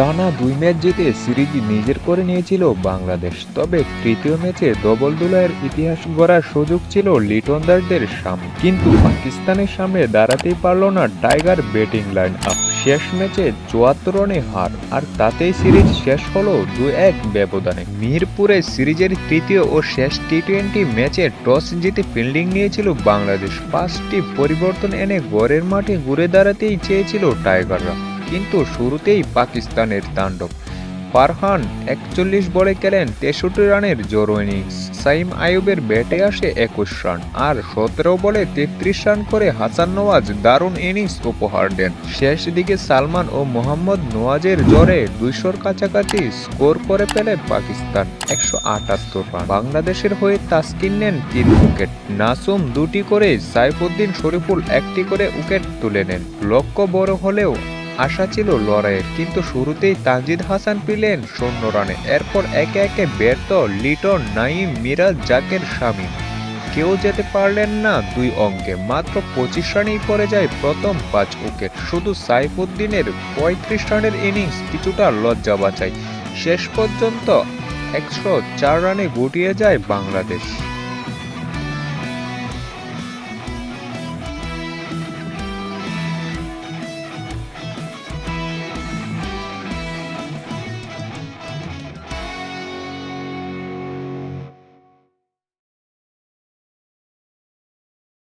টানা দুই ম্যাচ জিতে সিরিজ নিজের করে নিয়েছিল বাংলাদেশ। তবে তৃতীয় ম্যাচে ডবল দুলাইয়ের ইতিহাস গড়ার সুযোগ ছিল লিটনদারদের সামনে। কিন্তু পাকিস্তানের সামনে দাঁড়াতেই পারল না টাইগার ব্যাটিং লাইন আপ। শেষ ম্যাচে চুয়াত্তর রানে হার, আর তাতেই সিরিজ শেষ হলো দু এক ব্যবধানে। মিরপুরে সিরিজের তৃতীয় ও শেষ টি টোয়েন্টি ম্যাচে টস জিতে ফিল্ডিং নিয়েছিল বাংলাদেশ। পাঁচটি পরিবর্তন এনে গড়ের মাঠে ঘুরে দাঁড়াতেই চেয়েছিল টাইগাররা। কিন্তু শুরুতেই পাকিস্তানের তাণ্ডব। ফারহান একচল্লিশ বলে খেলেন তেষট্টি রানের জোরো ইনিংস। সাইম আয়ুবের ব্যাটে আসে একুশ রান আর সতেরো বলে তেত্রিশ রান করে হাসান নওয়াজ দারুণ ইনিংস উপহার দেন। শেষ দিকে সালমান ও মোহাম্মদ নওয়াজের জোরে দুইশোর কাছাকাছি স্কোর করে ফেলে পাকিস্তান, একশো আটাত্তর রান। বাংলাদেশের হয়ে তাস্কিন নেন তিন উইকেট। নাসুম দুটি করে সাইফুদ্দিন শরীফুল একটি করে উইকেট তুলে নেন। লক্ষ্য বড় হলেও আশা ছিল লড়াইয়ের, কিন্তু শুরুতেই তানজিদ হাসান পেলেন শূন্য রানে। এরপর একে একে ব্যর্থ লিটন নাইম মিরাজ জাকের স্বামী কেউ যেতে পারলেন না দুই অঙ্কে, মাত্র পঁচিশ রানেই পড়ে যায় প্রথম পাঁচ উইকেট। শুধু সাইফুদ্দিনের পঁয়ত্রিশ রানের ইনিংস কিছুটা লজ্জা বাঁচায় শেষ পর্যন্ত একশো চার রানে গুটিয়ে যায় বাংলাদেশ।